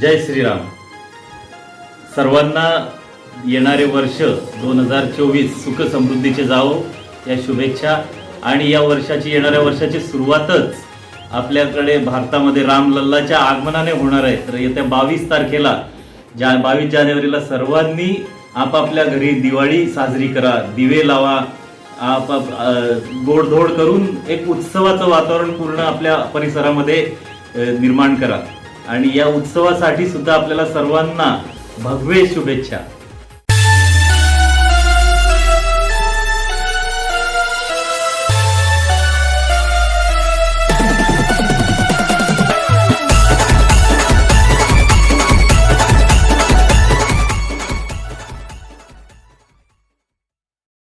जय श्रीराम. सर्वांना येणारे वर्ष दोन हजार चोवीस सुख समृद्धीचे जावो. या शुभेच्छा आणि या वर्षाची येणाऱ्या वर्षाची सुरुवातच आपल्याकडे भारतामध्ये रामलल्लाच्या आगमनाने होणार आहे. तर येत्या बावीस तारखेला जा बावीस जानेवारीला सर्वांनी आपापल्या घरी दिवाळी साजरी करा. दिवे लावा. आपाप गोडधोड करून एक उत्सवाचं वातावरण पूर्ण आपल्या परिसरामध्ये निर्माण करा. आणि या उत्सवासाठी सुद्धा आपल्याला सर्वांना भगवे शुभेच्छा.